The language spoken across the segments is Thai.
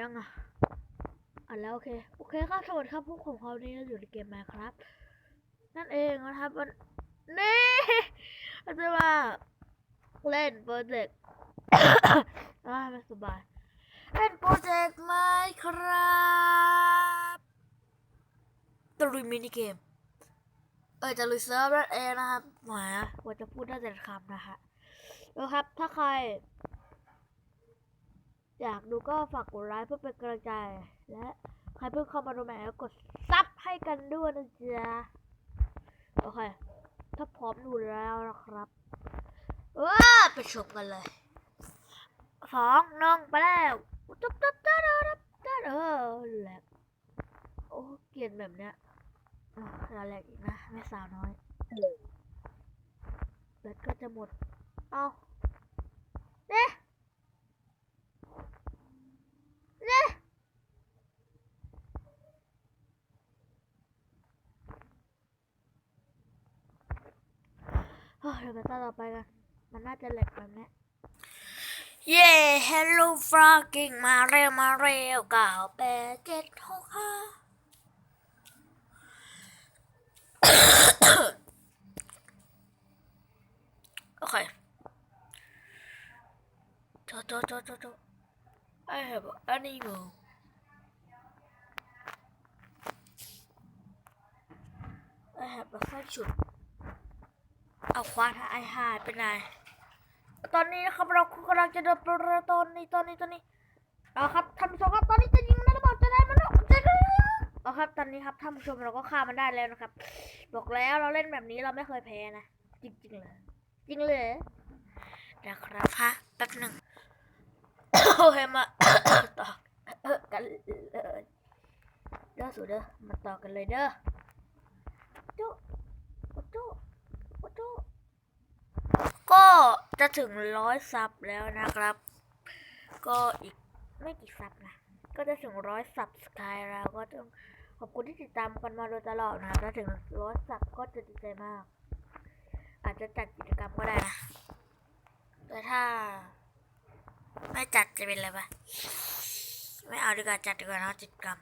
ยังอะอัดแล้วโอเค โอเคครับสวัสดีครับพวกผมเขานี่เราอยู่ในเกมแมครับ นั่นเองนะครับวันนี่เราจะมาเล่นโปรเจกต์อ่าไม่สบาย เล่นโปรเจกต์ไหมครับตะลุยมินิเกม เออจะลุยเซิร์ฟนั่นเองนะครับหมว่าจะพูดได้แต่คำนะฮะแล้วครับ ถ้าใคร อยากดูก็ฝากกดไลค์เพื่อเป็นกำลังใจ และใครเพิ่งเข้ามาดูใหม่ก็กดซับให้กันด้วยนะจ๊ะโอเค ถ้าพร้อมดูแล้วนะครับว้าไปชมกันเลยสองนึ่งไปแล้วตับตับตับตับตับเออแหลกโอ้เกลียดแบบเนี้ยอะเราแหลกอีกนะแม่สาวน้อยแบตก็จะหมด เอาเนี่ยเนี่ย เดี๋ยวไปต่อต่อไปกันมันน่าจะแหลกแบบนี้ยเย้ hello fucking มาเร็วมาเร็วเก้าแปดเจ็ดหกห้าโอเคโจโจโจโจโจ I have an animal เอาควานไอหายไปไหนตอนนี้นะครับเรากำลังจะเดินไปตอนนี้ตอนนี้ตอนนี้เอาครับท่านผู้ชมครับตอนนี้จะยิงนะหรือเปล่าจะได้มันหรอจะได้เอาครับตอนนี้ครับท่านผู้ชมเราก็ฆ่ามันได้แล้วนะครับ บอกแล้วเราเล่นแบบนี้เราไม่เคยแพ้นะจริงๆเลยจริงเลยนะครับฮะแป๊บหนึ่งโอเคมาต่อกันเลยเด้อสุดเด้อมาต่อกันเลยเด้อจุ๊จุ๊จุ๊ ก็จะถึงร้อยซับแล้วนะครับ ก็อีกไม่กี่ซับนะ ก็จะถึงร้อยซับสกายแล้วก็ต้องขอบคุณที่ติดตามกันมาโดยตลอดนะถ้าถึงร้อยซับก็จะดีใจมาก อาจจะจัดกิจกรรมก็ได้นะ แต่ถ้า ไม่จัดจะเป็นอะไรปะไม่เอาดีกว่าจัดดีกว่านะกิจกรรม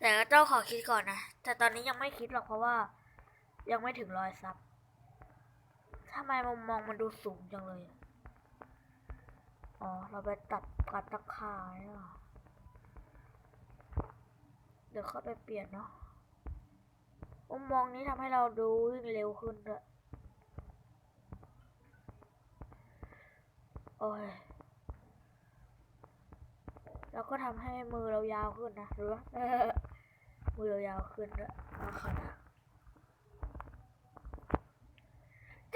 แต่ก็ต้องขอคิดก่อนนะ แต่ตอนนี้ยังไม่คิดหรอกเพราะว่า ยังไม่ถึงร้อยซับ ทำไมมุมมองมันดูสูงจังเลยอ๋อ เราไปตัดกัดตะข่ายเหรอเดี๋ยวเข้าไปเปลี่ยนเนาะมุมมองนี้ทำให้เราดูวิ่งเร็วขึ้นด้วยโอ้ยแล้วก็ทำให้มือเรายาวขึ้นนะรู้ปะมือเรายาวขึ้นด้วยขนาด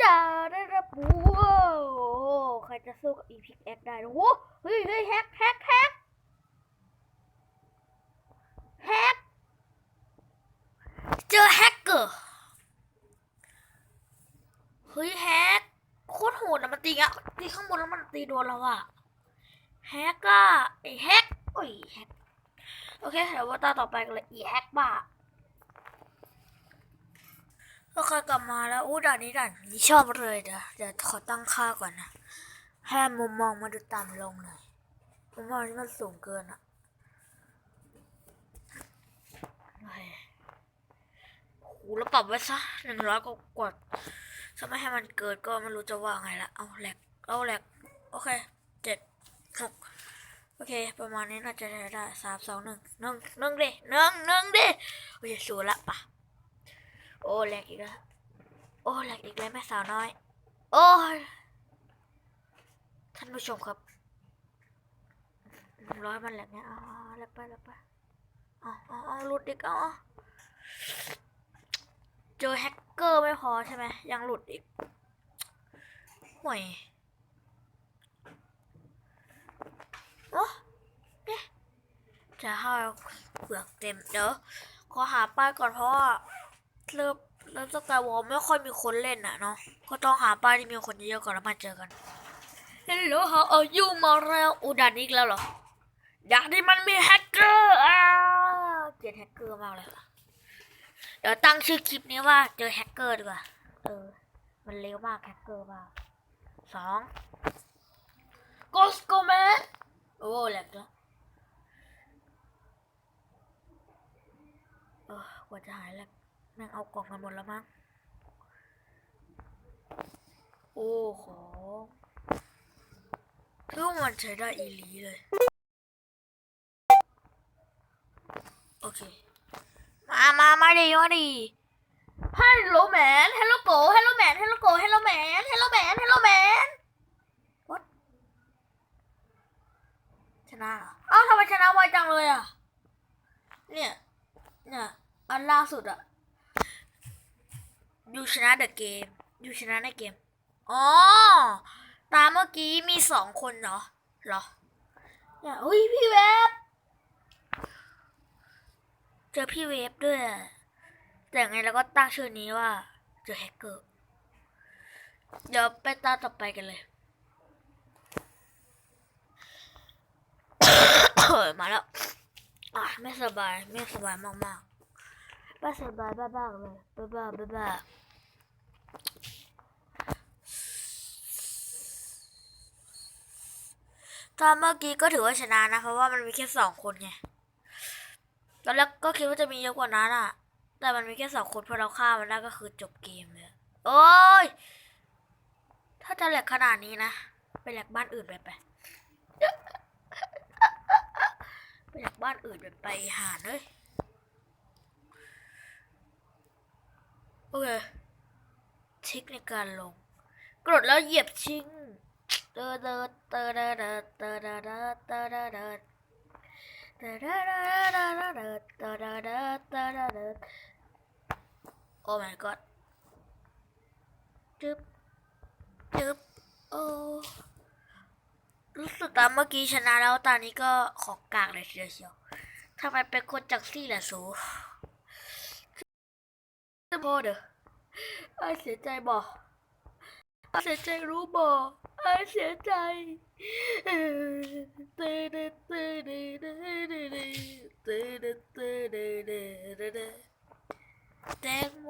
จะได้รับ ว้าวใครจะสู้กับอีพิกแอคได้นะโอ้โหเฮ้ยเฮ้ยแฮกแฮกแฮกแฮกเจอแฮกเกอร์เฮ้ยแฮกโคตรโหดอะมันตีอะตีข้างบนแล้วมันตีโดนเราอะแฮกอะไอแฮกโอ้ยแฮกโอเคเดี๋ยวว่าตาต่อไปกันเลยอีแฮกบ้า ก็เคยกลับมาแล้วอู้ด่านนี้ด่านนี้ชอบเลยเดี๋ยวเดี๋ยวขอตั้งค่าก่อนนะให้มุมมองมันดูต่ำลงหน่อยมุมมองนี้มันสูงเกินอะโอเคโหแล้วปรับไว้ซะหนึ่งร้อยก็กดถ้าไม่ให้มันเกิดก็ไม่รู้จะว่าไงละเอาแหลกเอาแหลกโอเคเจ็ดหกโอเค ประมาณนี้น่าจะได้ได้สามสองหนึ่งหนึ่งหนึ่งดิหนึ่งหนึ่งดิโอเคสูละปะ โอ้แหลกอีกแล้ว โอ้แหลกอีกแล้วแม่สาวน้อย โอ้ท่านผู้ชมครับร้อยมันแหลกเนี่ยเอ๋อาแหลกไปแหลกไปเอาเอาเอหลุดอีกเอาเอเจอแฮกเกอร์ไม่พอใช่ไหมยังหลุดอีกห่วยโอ้เนี่ยจะให้เปลือกเต็มเดี๋ยวขอหาป้ายก่อนเพราะว่า เริ่มเริ่มสกายวอลไม่ค่อยมีคนเล่นอะเนาะก็ต้องหาป้ายที่มีคนเยอะก่อนแล้วมาเจอกันฮัลโหลฮขาอยู่มาแล้วอุดานอีกแล้วเหรออยากที่มันมีแฮกเกอร์อะเกลียดแฮกเกอร์มากเลยเดี๋ยวตั้งชื่อคลิปนี้ว่าเจอแฮกเกอร์ดีกว่าเออมันเร็วมากแฮกเกอร์มากสองโกสโกแมนโอ้แหลกแล้วเออกว่าจะหายแหลก แม่งเอากล่องกันหมดแล้วมั้ง โอ้ของคือว่ามันใช้ได้อีหลีเลย โอเค มามามาดิมาดิ Hello man Hello go Hello man Hello go Hello man Hello man Hello man What ชนะเหรอเอ้าทำไมชนะไวจังเลยอะ เนี่ย เนี่ย อันล่าสุดอะ ยูชนะเดอะเกมยูชนะในเกม อ๋อ ตามเมื่อกี้มีสองคนเหรอเหรอเนี่ยเฮ้ยพี่เวฟเจอพี่เวฟด้วย แต่ไงเราก็ตั้งชื่อนี้ว่า เจอแฮกเกอร์ เดี๋ยวไปตาต่อไปกันเลยมาแล้วอะไม่สบาย ไม่สบายมากๆไม่สบายบ้าๆเลยบ้าๆบ้าๆ ตอนเมื่อกี้ก็ถือว่าชนะนะ เพราะว่ามันมีแค่สองคนไง ตอนแรกก็คิดว่าจะมีเยอะกว่านั้นอะแต่มันมีแค่สองคนพอเราฆ่ามันได้ก็คือจบเกมเลย โอ้ย ถ้าจะแหลกขนาดนี้นะ ไปแหลกบ้านอื่นไปไป ไปแหลกบ้านอื่นไปไปหาเลย โอเค ทิกในการลง กดแล้วเหยียบชิงเตอเดอเตอเดอเดอเตอเดอเดอเตอเดอเดอเตอเดอเดอเดอเดอเตอเดอเดอเตอเดอเดอโอ้ my god จึ๊บจึ๊บโอ้รู้สึกตามเมื่อกี้ชนะแล้วตอนนี้ก็ของกากเลยทีเดียวเชียวทำไมเป็นคนจากซี่ล่ะสูจะพอเด้อไอาเสียใจบอกอาเสียใจรู้บอกอาเสียใจเอ่อเตเดเตเดเดเดเดเตเดเตเดเดเดเดแตงโม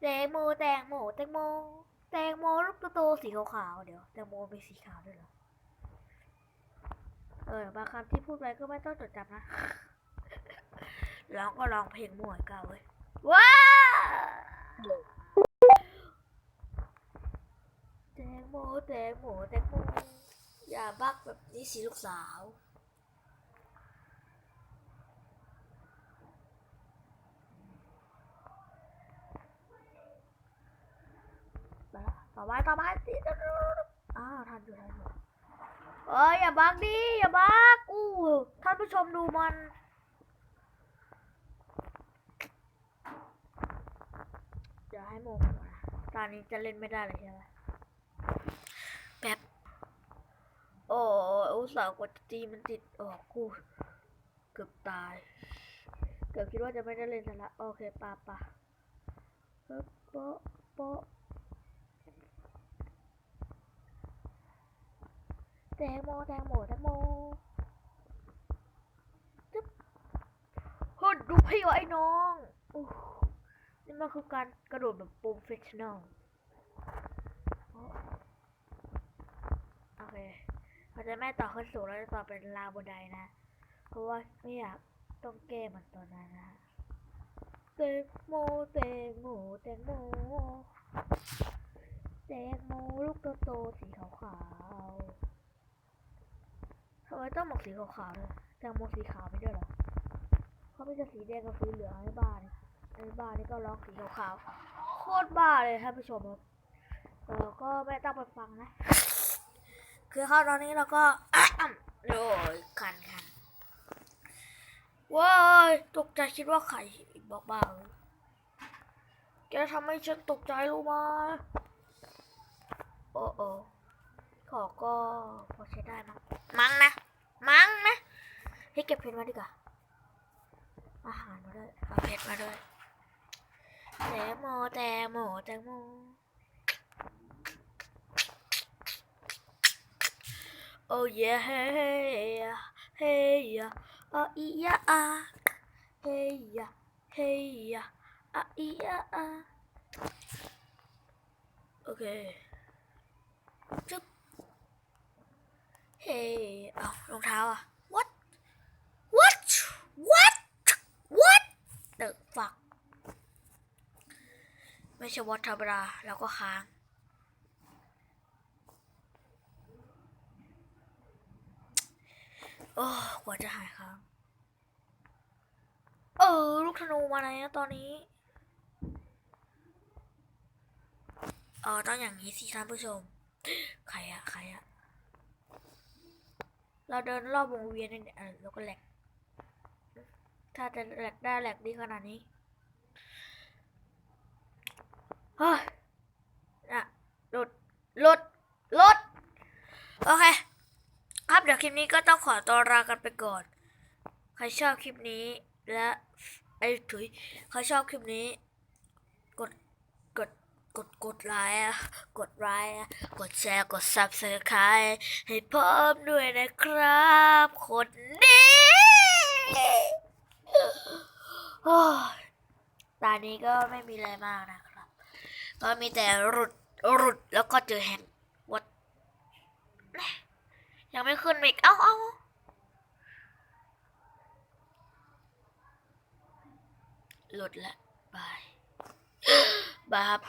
แตงโมแตงโมแตงโมแตงโมลูกโตสีขาวๆเดี๋ยวแตงโมมีสีขาวด้วยเหรอเออบางคำที่พูดไปก็ไม่ต้องจดจำนะร้องก็ร้องเพลงมั่วอีกเก้าเว้ยว้า แตงโมแตงโมแตงโมอย่าบักแบบนี้สิลูกสาวต่อไปต่อไปติดอ้าวทันอยู่ทันอยู่เอ้ยอย่าบักดิอย่าบักอู้ท่านผู้ชมดูมัน จะให้ โมโหนะตอนนี้จะเล่นไม่ได้เลยใช่ไหมแป๊บ โอ้ยอุตส่าห์กดจีมันติดออกกูเกือบตาย เกือบคิดว่าจะไม่ได้เล่นซะละโอเคปะปะเฮ้ยโป๊ะโป๊ะแตงโมแตงโมแตงโมจึ๊บเฮ้ยดูพี่วะไอ้น้องอู้นี่ มันคือการกระโดดแบบโปรเฟชชั่นอลโอเคเขาจะไม่ต่อขึ้นสูงแล้วจะต่อเป็นราวบนไดนะ เพราะว่าไม่อยากต้องแก้มันตอนนั้นนะแตงโมแตงโมแตงโมแตงโมลูกโตๆสีขาวๆทำไมต้องหมกสีขาวๆเลยแตงโมสีขาวไม่ได้หรอเขาไม่จะสีแดงกับสีเหลืองให้บ้าน ไอ้บ้านี่ก็ร้องสีขาวโคตรบ้าเลยท่านผู้ชมครับเออก็ไม่ต้องไปฟังนะ คือเข้าตอนนี้เราก็โอ้ยคันคันว้ายตกใจคิดว่าไข่บอกบ้าแกทำให้ฉันตกใจรู้ไหมโอ้โอ้ขอก็พอใช้ได้มั้งมั้งนะ มั้งนะ ให้เก็บเพชรมาดีกว่าอาหารมาด้วยเอาเพชรมาด้วย แตงโมแตงโมโอ้ยเฮ้ยเฮ้ยอะอียะอะเฮ้ยเฮ้ยอะอียะอะโอเคจุ๊บเฮ้ยเอารองเท้าอะ ไม่ใช่วอตธรรมดาแล้วก็ค้างโอ้กว่าจะหายค้างเออ ลูกธนูมาไหนตอนนี้เออต้องอย่างนี้สิท่านผู้ชม ใครอะใครอะเราเดินรอบวงเวียนเนี่ยเออแล้วก็แหลก ถ้าจะแหลกได้แหลกดีขนาดนี้ เฮ้ยอะลดลดลดโอเค ครับเดี๋ยวคลิปนี้ก็ต้องขอตัวลากันไปก่อน ใครชอบคลิปนี้และไอ้ถุยใครชอบคลิปนี้ กดกดกดกดไลค์อะกดไลค์อะกดแชร์กด subscribe ให้เพิ่มด้วยนะครับคนนี้โอ้ยตอนนี้ก็ไม่มีอะไรมากนะ ก็มีแต่หลุดหลุดแล้วก็เจอแฮงวัดยังไม่ขึ้นอีก เอ้าเอ้าหลุดละบายบายครับ